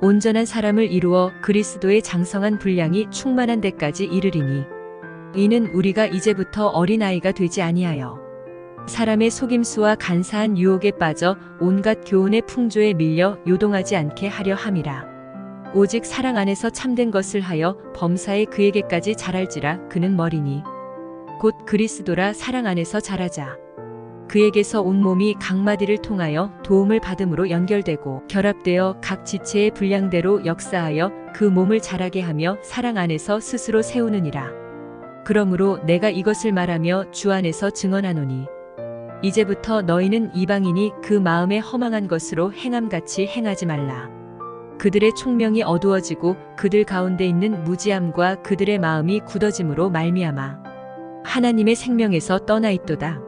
온전한 사람을 이루어 그리스도의 장성한 분량이 충만한 데까지 이르리니 이는 우리가 이제부터 어린아이가 되지 아니하여 사람의 속임수와 간사한 유혹에 빠져 온갖 교훈의 풍조에 밀려 요동하지 않게 하려 함이라. 오직 사랑 안에서 참된 것을 하여 범사에 그에게까지 자랄지라 그는 머리니 곧 그리스도라 사랑 안에서 자라자. 그에게서 온 몸이 각 마디를 통하여 도움을 받음으로 연결되고 결합되어 각 지체의 분량대로 역사하여 그 몸을 자라게 하며 사랑 안에서 스스로 세우느니라. 그러므로 내가 이것을 말하며 주 안에서 증언하노니 이제부터 너희는 이방인이 그 마음에 허망한 것으로 행함같이 행하지 말라. 그들의 총명이 어두워지고 그들 가운데 있는 무지함과 그들의 마음이 굳어짐으로 말미암아 하나님의 생명에서 떠나 있도다.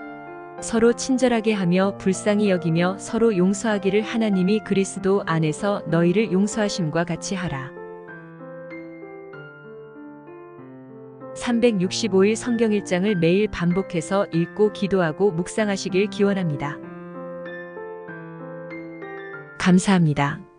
서로 친절하게 하며 불쌍히 여기며 서로 용서하기를 하나님이 그리스도 안에서 너희를 용서하심과 같이 하라. 365일 성경 1장을 매일 반복해서 읽고 기도하고 묵상하시길 기원합니다. 감사합니다.